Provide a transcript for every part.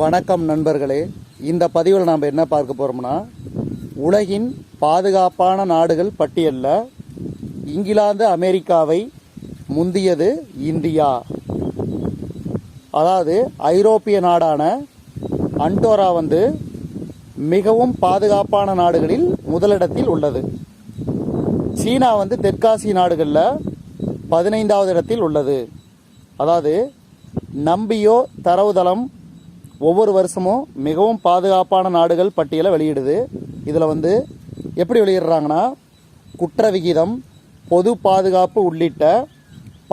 வணக்கம் நண்பர்களே. இந்த பதிவில் நாம் என்ன பார்க்க போகிறோம்னா உலகின் பாதுகாப்பான நாடுகள் பட்டியலில் இங்கிலாந்து அமெரிக்காவை முந்தியது இந்தியா. அதாவது ஐரோப்பிய நாடான அண்டோரா வந்து மிகவும் பாதுகாப்பான நாடுகளில் முதலிடத்தில் உள்ளது. சீனா வந்து தெற்காசிய நாடுகளில் பதினைந்தாவது இடத்தில் உள்ளது. அதாவது நம்பியோ தரவுதளம் ஒவ்வொரு வருஷமும் மிகவும் பாதுகாப்பான நாடுகள் பட்டியலை வெளியிடுது. இதில் வந்து எப்படி வெளியிடுறாங்கன்னா குற்ற விகிதம் பொது பாதுகாப்பு உள்ளிட்ட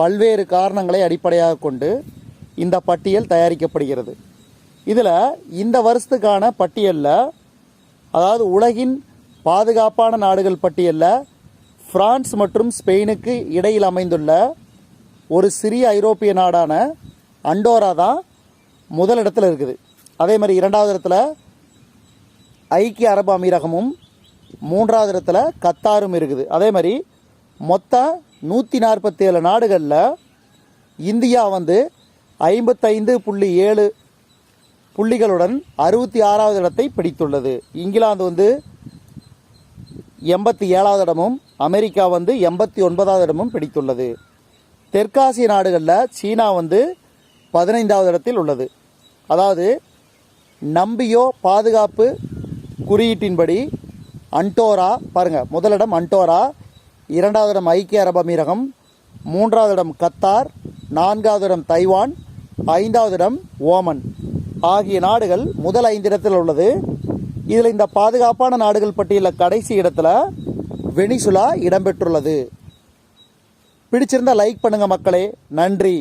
பல்வேறு காரணங்களை அடிப்படையாக கொண்டு இந்த பட்டியல் தயாரிக்கப்படுகிறது. இதில் இந்த வருஷத்துக்கான பட்டியலில் அதாவது உலகின் பாதுகாப்பான நாடுகள் பட்டியலில் பிரான்ஸ் மற்றும் ஸ்பெயினுக்கு இடையில் அமைந்துள்ள ஒரு சிறிய ஐரோப்பிய நாடான அண்டோரா தான் முதல் இடத்துல இருக்குது. அதே மாதிரி இரண்டாவது இடத்துல ஐக்கிய அரபு அமீரகமும் மூன்றாவது இடத்துல கத்தாரும் இருக்குது. அதே மாதிரி மொத்தம் நூற்றி நாற்பத்தேழு நாடுகளில் இந்தியா வந்து ஐம்பத்தைந்து புள்ளி ஏழு புள்ளிகளுடன் அறுபத்தி ஆறாவது இடத்தை பிடித்துள்ளது. இங்கிலாந்து வந்து எண்பத்தி ஏழாவது இடமும் அமெரிக்கா வந்து எண்பத்தி ஒன்பதாவது இடமும் பிடித்துள்ளது. தெற்காசிய நாடுகளில் சீனா வந்து பதினைந்தாவது இடத்தில் உள்ளது. அதாவது நம்பியோ பாதுகாப்பு குறியீட்டின்படி அன்டோரா பாருங்கள் முதலிடம் அன்டோரா இரண்டாவது இடம் ஐக்கிய அரபு அமீரகம் மூன்றாவது இடம் கத்தார் நான்காவது இடம் தைவான் ஐந்தாவது இடம் ஓமன். ஆகிய நாடுகள் முதல் ஐந்து இடத்தில் உள்ளது. இதில் இந்த பாதுகாப்பான நாடுகள் பட்டியலில் கடைசி இடத்துல வெனிசுலா இடம்பெற்றுள்ளது. பிடிச்சிருந்தா லைக் பண்ணுங்கள் மக்களே. நன்றி.